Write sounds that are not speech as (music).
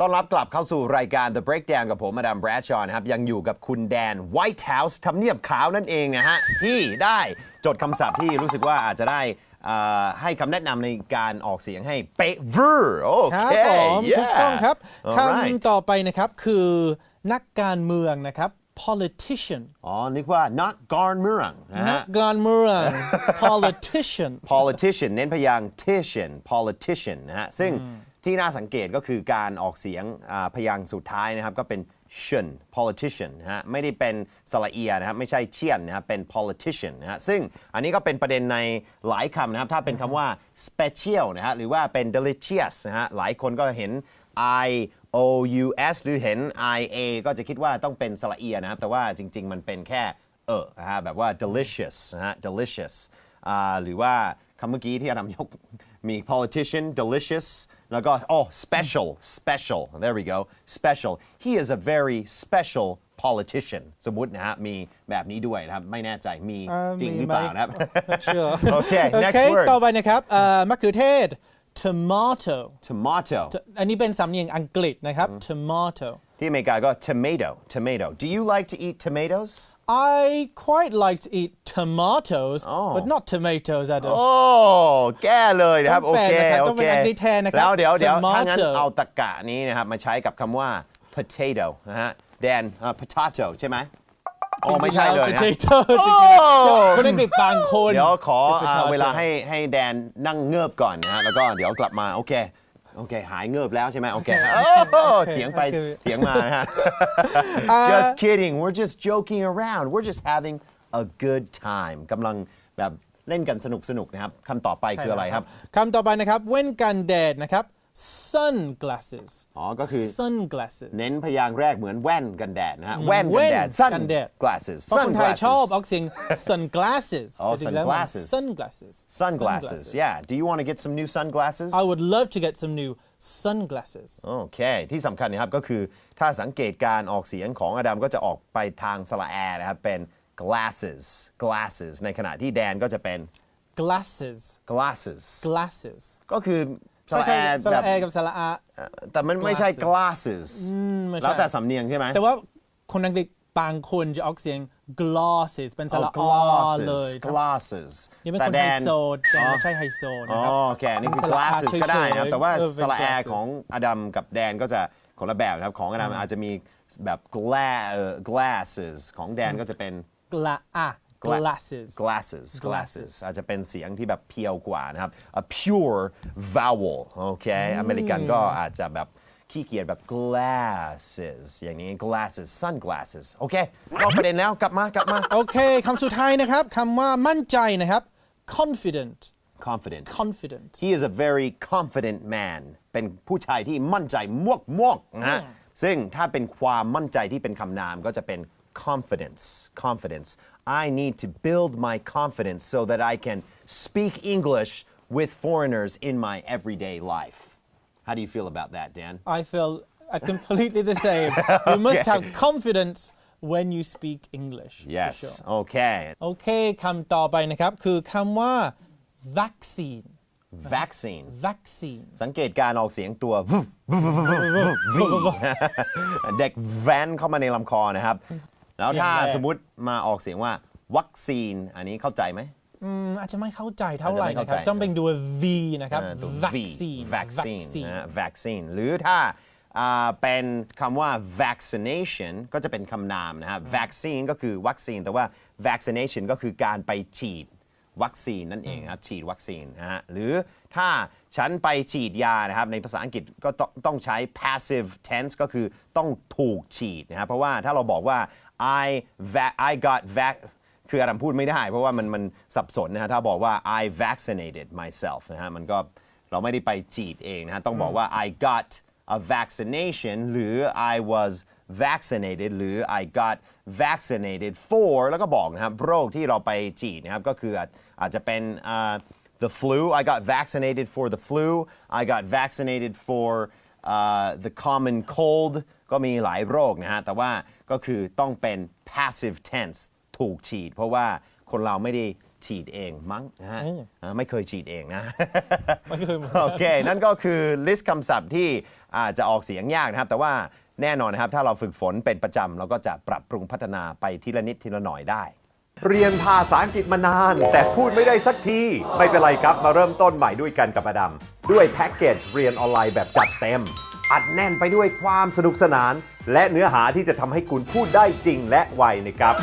ต้อนรับกลับเข้าสู่รายการ The Breakdown กับผมมาดามแบรดชอนะครับ ยังอยู่กับคุณแดน White House ทำเนียบขาวนั่นเองนะฮะ ที่ได้จดคำศัพท์ที่รู้สึกว่าอาจจะได้เอ่อให้คำแนะนำในการออกเสียงให้เป๊ะเวอร์โอครัเค บผมถูกต้องครับ Yeah. Alright คำต่อไปนะครับคือนักการเมืองนะครับ politician อ๋อ นึกว่านักการเมืองนะนัฮะกการเมือง politician politician เน้นพยางค์ tician politician นะฮะ ซึ่ง ที่น่าสังเกตก็คือการออกเสียงพยางค์สุดท้ายนะครับ ก็เป็น shun politician นะฮะไม่ได้เป็นสระเอียนะครับไม่ใช่เชียนนะครับเป็น politician นะฮะซึ่งอันนี้ก็เป็นประเด็นในหลายคำนะครับ ถ้าเป็นคำว่า special นะฮะหรือว่าเป็น delicious นะฮะหลายคนก็เห็น I O U S หรือเห็น I A ก็จะคิดว่าต้องเป็นสระเอียนะครับ แต่ว่าจริง ๆ มันเป็นแค่เออนะฮะแบบว่า delicious นะฮะ delicious หรือว่าคำเมื่อกี้ที่อาดัมยก มี politician delicious แล้วก็ oh special special there we go special he is a very special politician สมมุตินะฮะมีแบบนี้ด้วยนะครับ ไม่แน่ใจมี อ่า จริง มี หรือเปล่า ไหม นะครับ (laughs) sure (laughs) โอเค โอ next เค word ต่อไปนะครับเอ่อมะเขือเทศ tomato tomato อันนี้เป็นสำเนียงอังกฤษนะครับ tomato ที่อเมริกาก็ tomato tomato do you like to eat tomatoes I quite like to eat tomatoes Oh. but not tomatoes Adam โอ้แก้เลยนะครับต้โอองแปลเคนะครับโอต้องเป็เคนอังกฤษแทนนะครับแล้วเดี๋ยวเดี๋ยว Tomato ถ้างั้นเอาตะกะนี้นะครับมาใช้กับคำว่า potato นะฮะแดนอ่า potato ใช่ไหมอ๋อไม่ใช่เลยนะ potato จริงโอ้ๆคนอังกฤษบางคน เดี๋ยวขอจะอ่า potato เวลาให้ให้แดนนั่งเงือบก่อนนะฮะแล้วก็เดี๋ยวกลับมา โอเค โอเค หายเงือบแล้วใช่ไหมโอเคโอ้เถียงไปโอเคเถียงมานะฮะ just kidding we're just joking around we're just having a good time กำลังแบบเล่นกันสนุกสนุกๆนะครับคำต่อไปคืออะไรครับ คำต่อไปนะครับเว้นกันแดดนะครับ sunglasses อ๋อ ก็คือ sunglasses เน้นพยางค์แรกเหมือนแว่นกันแดดนะฮะ แว่น แว่ กัน น แดด sun กันแดด glasses เพราะคนไทย sunglasses ชอบออกเสียง sunglasses (laughs) อ๋อ แต่จริงๆแล้วมัน sunglasses sunglasses sunglasses yeah do you want to get some new sunglasses I would love to get some new sunglasses โอเค ที่สำคัญนะครับก็คือถ้าสังเกตการออกเสียงของอดัมก็จะออกไปทางสระแอนะครับ เป็น glasses glasses ในขณะที่แดนก็จะเป็น glasses glasses glasses ก็คือ สระคแอล้ายๆสแบระบแอกับสระอา แต่มันไม่ใช่ glasses glasses ไม่ใช่ แล้วแต่สำเนียงใช่ไหม แต่ว่าคนอังกฤษบางคนจะออกเสียง glasses เป็นสอ๋อระอา glasses เลย glasses นี่เป็นแต่คนแดไฮนโซแต่ไม่ใช่ไฮโซอ๋นะอครับ โอเคนี่คือสระอา glasses ก็ได้นะครับ เฉยๆแต่ว่าเออเป็นสระแอ glasses ของอดัมกับแดนก็จะคนละแบบนะครับ ของอดัมอาจจะมีแบบ gla เอ่อ glasses ของแดนก็จะเป็น gla อะ gla- glasses glasses Glasses glasses อาจจะเป็นเสียงที่แบบเพียวกว่านะครับ a pure vowel โอเคอเมริกันก็อาจจะแบบขี้เกียจแบบ glasses อย่างนี้ glasses sunglasses โอเคนอกประเด็นแล้วกลับมากลับมา โอเคคำสุดท้ายนะครับคำว่ามั่นใจนะครับ confident confident confident he is a very confident man เป็นผู้ชายที่มั่นใจมวกมวกๆนะฮะซึ่งถ้าเป็นความมั่นใจที่เป็นคำนามก็จะเป็น confidence confidence I need to build my confidence so that I can speak English with foreigners in my everyday life how do you feel about that Dan I feel uh, completely the same you (laughs) must have confidence when you speak English for yes sure. okay โอเคคำต่อไปนะครับ คือคำว่า vaccine vaccine vaccine สังเกตการออกเสียงตัว V (laughs) เด็กแวนเข้ามาในลำคอนะครับ แล้วถ้าอย่างแรก สมมติมาออกเสียงว่าวัคซีนอันนี้เข้าใจไหม อืมอาจจะไม่เข้าใจเท่าไหร่อาจจะไม่นะเข้าครับ ใจ ต้องเป็นดู V นะครับ อ่าตัว vaccine V vaccine vaccine นะฮะ vaccine หรือถ้าอ่าเป็นคำว่า vaccination ก็จะเป็นคำนามนะฮะ vaccine ก็คือวัคซีน แต่ว่า vaccination ก็คือการไปฉีดวัคซีนนั่นเองครับฉีดวัคซีนนะฮะหรือถ้าฉันไปฉีดยานะครับในภาษาอังกฤษก็ต้องต้องใช้ passive tense ก็คือต้องถูกฉีดนะครับเพราะว่าถ้าเราบอกว่า I va- I got vac คืออาดัมพูดไม่ได้ เพราะว่ามันมันสับสนนะฮะถ้าบอกว่า I vaccinated myself นะฮะมันก็เราไม่ได้ไปฉีดเองนะฮะต้องบอกว่า I got a vaccination หรือ I was vaccinated หรือ I got vaccinated for แล้วก็บอกนะครับโรคที่เราไปฉีดนะครับก็คืออาจอาจจะเป็นอ่า the flu I got vaccinated for the flu I got vaccinated for uh, the common cold ก็มีหลายโรคนะฮะ แต่ว่าก็คือต้องเป็น passive tense ถูกฉีด เพราะว่าคนเราไม่ได้ฉีดเองมั้งนะฮะอืมอ่าไม่เคยฉีดเองนะไม่เคยเหมือนโอกันเค นั่นก็คือลิสต์คำศัพท์ที่อาจจะออกเสียงยากนะครับ แต่ว่าแน่นอนนะครับ ถ้าเราฝึกฝนเป็นประจำเราก็จะปรับปรุงพัฒนาไปทีละนิดทีละหน่อยได้ เรียนภาษาอังกฤษมานาน แต่พูดไม่ได้สักที ไม่เป็นไรครับมาเริ่มต้นใหม่ด้วยกันกับอดัมด้วยแพ็กเกจเรียนออนไลน์แบบจัดเต็ม อัดแน่นไปด้วยความสนุกสนาน และเนื้อหาที่จะทำให้คุณพูดได้จริงและไวนะครับ